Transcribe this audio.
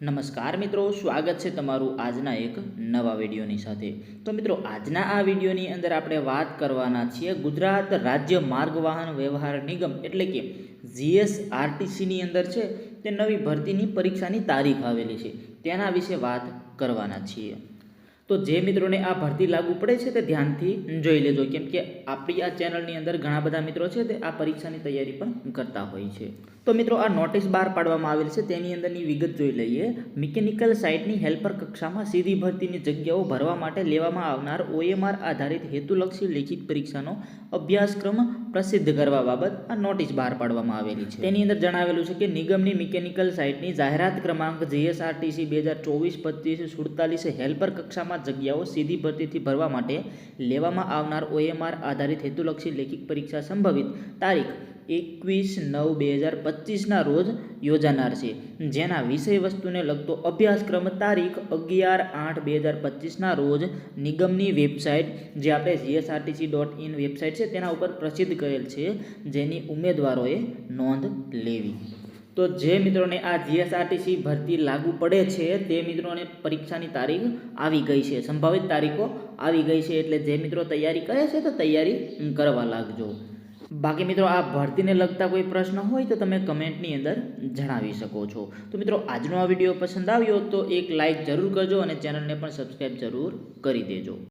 નમસ્કાર મિત્રો, સ્વાગત છે તમારું આજના એક નવા વિડીયોની સાથે. તો મિત્રો, આજના આ વિડીયોની અંદર આપણે વાત કરવાના છીએ ગુજરાત રાજ્ય માર્ગ વાહન વ્યવહાર નિગમ એટલે કે જીએસઆરટીસીની અંદર છે, તે નવી ભરતીની પરીક્ષાની તારીખ આવેલી છે. તેના વિશે વાત કરવાના છીએ. તો જે મિત્રોને આ ભરતી લાગુ પડે છે તે ધ્યાનથી જોઈ લેજો. કેમ કે આપણી આ ચેનલની અંદર ઘણા બધા મિત્રો છે તે આ પરીક્ષાની તૈયારી પણ કરતા હોય છે. તો મિત્રો, આ નોટિસ બહાર પાડવામાં આવેલ છે. તેની અંદરની વિગત જોઈ લઈએ. મિકેનિકલ સાઇટની હેલ્પર કક્ષામાં સીધી ભરતીની જગ્યાઓ ભરવા માટે લેવામાં આવનાર ઓએમઆર આધારિત હેતુલક્ષી લેખિત પરીક્ષાનો અભ્યાસક્રમ પ્રસિદ્ધ કરવા બાબત આ નોટિસ બહાર પાડવામાં આવેલી છે. તેની અંદર જણાવેલું છે કે નિગમની મિકેનિકલ સાઇટની જાહેરાત ક્રમાંક જીએસઆરટીસી બે હજાર ચોવીસ પચીસ સુડતાલીસ હેલ્પર કક્ષામાં જગ્યાઓ સીધી ભરતીથી ભરવા માટે લેવામાં આવનાર ઓએમઆર આધારિત હેતુલક્ષી લેખિત પરીક્ષા સંભવિત તારીખ એકવીસ નવ બે હજાર પચીસના રોજ યોજાનાર છે. જેના વિષય વસ્તુને લગતો અભ્યાસક્રમ તારીખ અગિયાર આઠ બે હજાર પચીસના રોજ નિગમની વેબસાઇટ, જે આપણે જીએસઆરટીસી ડોટ ઇન વેબસાઇટ છે, તેના ઉપર પ્રસિદ્ધ કરેલ છે. જેની ઉમેદવારોએ નોંધ લેવી. તો જે મિત્રોને આ જીએસઆરટીસી ભરતી લાગુ પડે છે, તે મિત્રોને પરીક્ષાની તારીખ આવી ગઈ છે, સંભવિત તારીખો આવી ગઈ છે, એટલે જે મિત્રો તૈયારી કરે છે, તો તૈયારી કરવા લાગજો. બાકી મિત્રો, આ ભરતીને લગતા કોઈ પ્રશ્ન હોય તો તમે કમેન્ટની અંદર જણાવી શકો છો. તો મિત્રો, આજનો આ વીડિયો પસંદ આવ્યો તો એક લાઇક જરૂર કરજો અને ચેનલને પણ સબસ્ક્રાઈબ જરૂર કરી દેજો.